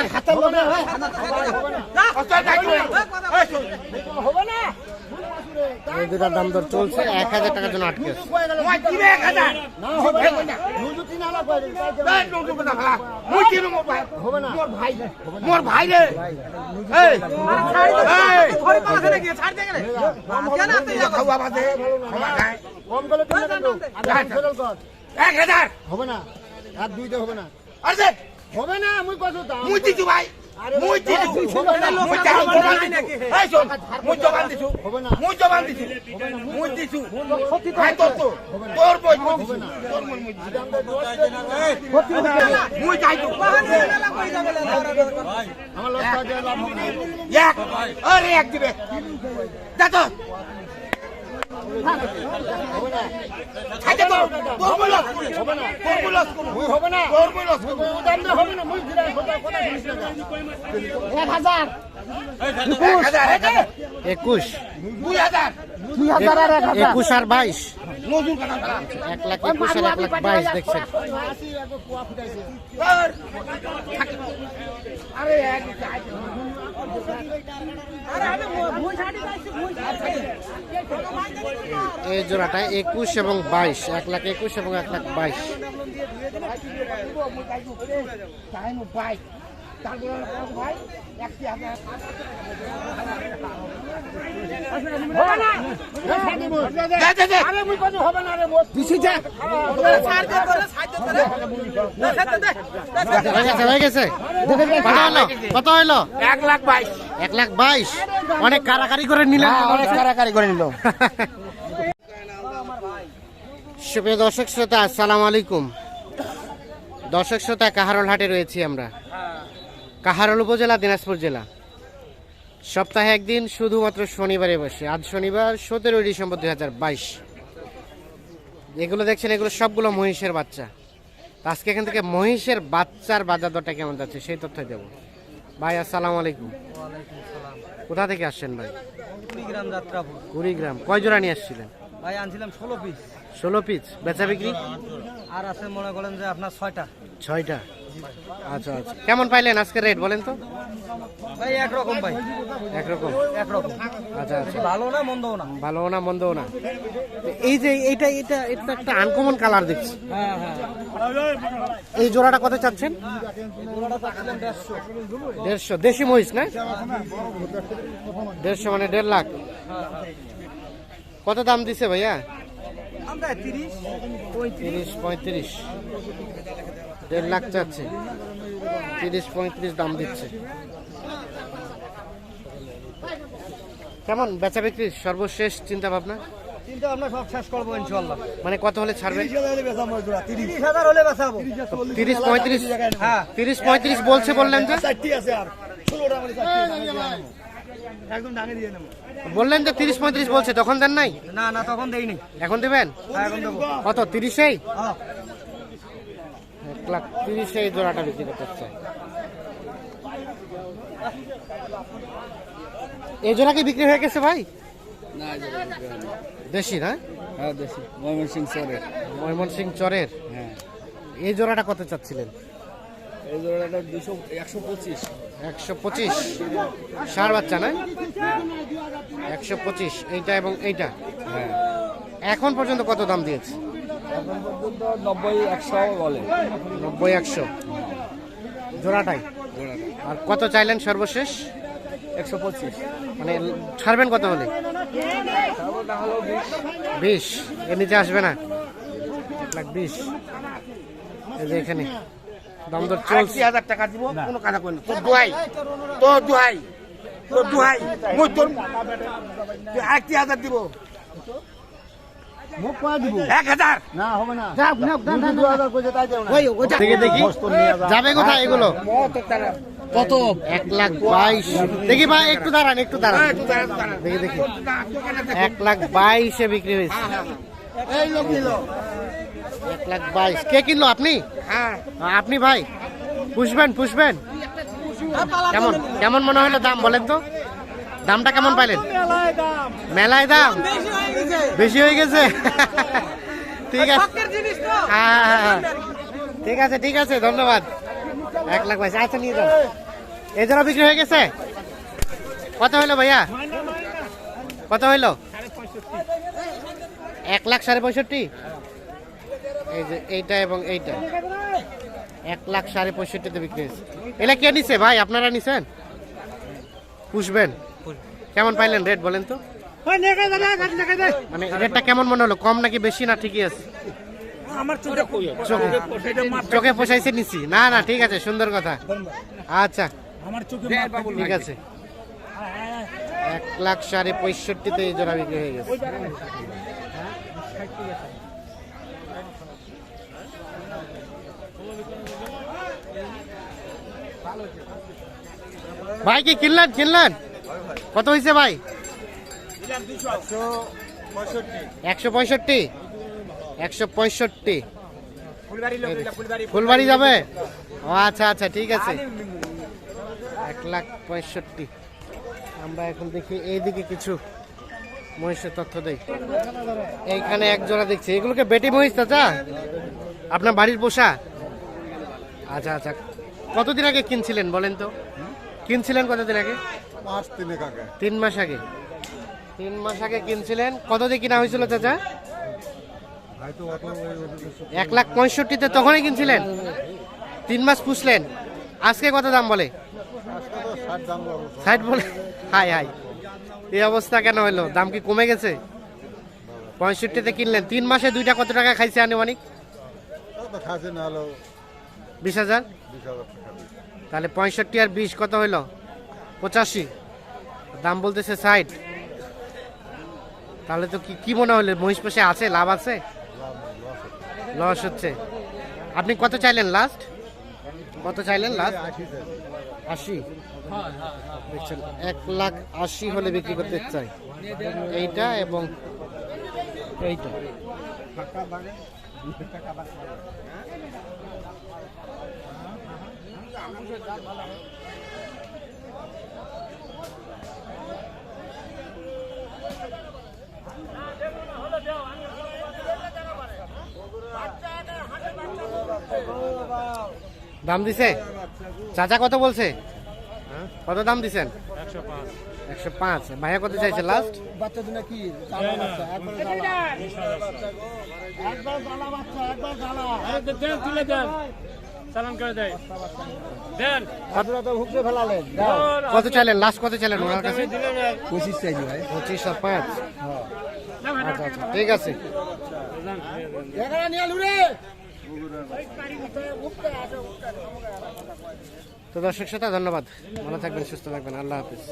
আমার হাতের লোকে এই দুটার দাম দর চলছে এক হাজার টাকার জন্য আটকে মোর ভাই রে। এই। খাওয়া বাদে। খাওয়া খায় কম করে কিনে দেন এক হাজার। হবে না। আর দুইটা হবে না। আরে হবে না মুই কত দাম মুই দিছু ভাই। মুই দিছু। মুই জবান দিছু। এই শোন মুই জবান দিছু। মুই জবান দিছু। মুই দিছু। ভাই তোর তো তোর বই। মুই দিছু তোর মুই মুই দিছু মুই যাইছু আমার লস কাজে লাভ হবে না। এক। আরে এক দিবে। যা তো একুশ। একুশ আর বাইশ। এক লাখ একুশ আর এক লাখ বাইশ দেখছেন? আর এই জোড়াটা একুশ এবং বাইশ এক লাখ একুশ এবং এক লাখ বাইশ। কত হলো এক লাখ বাইশ এক লাখ বাইশ অনেক কারাকারি করে নিলেন অনেক কারাকারি করে নিল সুপ্রিয় দর্শক শ্রোতা, আসসালামু আলাইকুম। দর্শক শ্রোতা, কাহারল হাটে রয়েছি আমরা। কাহারল উপজেলা দিনাজপুর জেলা। সপ্তাহে একদিন শুধুমাত্র শনিবারে বসে। আজ শনিবার সতেরোই ডিসেম্বর দুই হাজার বাইশ। এগুলো দেখছেন এগুলো সবগুলো মহিষের বাচ্চা। আজকে এখান থেকে মহিষের বাচ্চার বাজার দরটা কেমন যাচ্ছে সেই তথ্য দেবো। ভাই আসসালামু আলাইকুম। কোথা থেকে আসছেন ভাই? কুড়িগ্রাম যাত্রাপুর। কুড়িগ্রাম। কয় জোড়া নিয়ে আসছিলেন? ভাই আনছিলাম ষোলো পিস। ষোলো পিস। বেচা বিক্রি? আর আছে মনে করেন যে আপনার ছয়টা। ছয়টা। আচ্ছা আচ্ছা। কেমন পাইলেন আজকের রেট বলেন তো? ভাই একরকম ভাই। একরকম? একরকম। আচ্ছা আচ্ছা। ভালো না মন্দও না। ভালো না মন্দও না। এই যে এইটা এটা এটা একটা আনকমন কালার দেখছি। হ্যাঁ হ্যাঁ। এই জোড়াটা কত চাচ্ছেন? দেড়শো। দেশি মহিষ না? দেড়শো মানে দেড় লাখ। কত দাম দিছে ভাইয়া? তিরিশ তিরিশ পঁয়ত্রিশ। দেড় লাখ চাচ্ছে। তিরিশ পঁয়ত্রিশ দাম দিচ্ছে। কেমন? বেচা বিক্রি সর্বশেষ চিন্তা ভাবনা? চিন্তা আমরা সব শেষ করব ইনশাল্লাহ মানে কত হলে ছাড়বেন? তিরিশ হাজার হলে বেচাবো তিরিশ। পঁয়ত্রিশ হ্যাঁ। তিরিশ পঁয়ত্রিশ বলছে বললেন যে? একদম ডাঙে দিয়ে নেব। বললেন যে তিরিশ পঁয়ত্রিশ বলছে তখন দেন নাই? না না তখন দেইনি। এখন দেবেন? হ্যাঁ, কত তিরিশেই? হ্যাঁ। লাখ তিরিশে এই জোড়াটা বিক্রি করতে চাই। এই জোড়া কি বিক্রি হয়ে গেছে ভাই? দেশি না? হ্যাঁ দেশি। ময়মনসিং চরের ময়মনসিং চরের? হ্যাঁ। এই জোড়াটা কত চাচ্ছিলেন? এই জোড়াটা দুশো একশো পঁচিশ। একশো পঁচিশ। বাচ্চা না? একশো পঁচিশ। এইটা এবং এইটা? হ্যাঁ। এখন পর্যন্ত কত দাম দিয়েছে? এখন পর্যন্ত নব্বই একশো বলে নব্বই একশো জোড়াটাই। আর কত চাইলেন সর্বশেষ? একশো পঁচিশ। মানে ছাড়বেন কত হলে? বিশ। এর নিচে আসবে না? এক লাখ বিশ। এই যে এখানে। দাম দর চলছে। হাজার টাকা দিব? কোনো কথা কই না। তোর দোহাই। তোর দোহাই। তোর দোহাই। মুই তোর তুই হাজার দিব। এক হাজার। না হবে না। দেখে। যাবে কোথায় এগুলো? কত এক লাখ বাইশ। দেখি ভাই একটু দাঁড়ান একটু দাঁড়ান। দেখি দেখি। দে। এক লাখ বাইশে বিক্রি হয়েছে। এই লোক নিল। এক লাখ বাইশ। কে কিনলো আপনি? হ্যাঁ। আপনি ভাই। পুষবেন পুষবেন। কেমন কেমন মনে হলো দাম বলেন তো? দামটা কেমন পাইলেন? মেলায় দাম। বেশি হয়ে গেছে। ঠিক আছে। হ্যাঁ, হ্যাঁ, হ্যাঁ। ঠিক আছে ঠিক আছে ধন্যবাদ। এক লাখ বাইশ আচ্ছা নিয়ে যান। এই জোড়া বিক্রি হয়ে গেছে? কত হইল ভাইয়া? কত হইল এক লাখ সাড়ে পঁয়ষট্টি? এই যে এইটা এবং এইটা। এক লাখ সাড়ে পঁয়ষট্টিতে বিক্রি হয়েছে। এটা কে নিছে ভাই? আপনারা নিছেন? পুষবেন? কেমন পাইলেন রেট বলেন তো? মানে রেটটা কেমন মনে হলো? কম নাকি বেশি না ঠিকই আছে? চোখে চোখে পোষাইছে নিছি না না ঠিক আছে সুন্দর কথা। আচ্ছা। ঠিক আছে। এক লাখ সাড়ে পঁয়ষট্টিতে এই জোড়া বিক্রি হয়ে গেছে। ভাই কি কিনলেন কিনলেন? কত হয়েছে ভাই? একশো পঁয়ষট্টি। একশো পঁয়ষট্টি। ফুলবাড়ি যাবে? ও আচ্ছা আচ্ছা ঠিক আছে। এক লাখ পঁয়ষট্টি। আমরা এখন দেখি এইদিকে কিছু মহিষের তথ্য দেই। এইখানে এক জোড়া দেখছি। এগুলোকে বেটি মহিষ, চাচা? আপনার বাড়ির পোষা? আচ্ছা আচ্ছা। কতদিন আগে কিনছিলেন, বলেন তো? কিনছিলেন কতদিন আগে? পাঁচ তিনেক আগে। তিন মাস আগে। তিন মাস আগে কিনছিলেন। কত দিয়ে কিনা হয়েছিল চাচা? এক লাখ পঁয়ষট্টিতে তখনই কিনছিলেন? তিন মাস পুষলেন। আজকে কত দাম বলে? ষাট বলে? হাই হাই। এই অবস্থা কেন হলো? দাম কি কমে গেছে? পঁয়ষট্টিতে কিনলেন। তিন মাসে দুইটা কত টাকা খাইছে আনুমানিক? বিশ হাজার? তাহলে পঁয়ষট্টি আর বিশ কত হইল? পঁচাশি। দাম বলতেছে ষাট। তাহলে তো কি কি মনে হলো? মহিষ পাশে আছে? লাভ আছে? লস হচ্ছে। আপনি কত চাইলেন লাস্ট কত চাইলেন লাস্ট আশি। দেখছেন, এক লাখ আশি হলে বিক্রি করতে চাই। এইটা এবং এইটা। দাম দিছে? চাচা কত বলছে? কত দাম দিছেন? একশো পাঁচ। ভাইয়া কত চাইছে লাস্ট বাচ্চা দিনে কি একবার বাচ্চা একবার চালান করে দেয়। দেন। আপনারা তো ফেলালেন। কত চাইলেন? লাস্ট কত চাইলেন ওনার কাছে? পঁচিশ চাইছি ভাই। পঁচিশ আর পাঁচ। আচ্ছা আচ্ছা। ঠিক আছে। এখানে নিয়ে লুরে তো দর্শক শ্রোতা ধন্যবাদ। ভালো থাকবেন সুস্থ থাকবেন। আল্লাহ হাফিজ।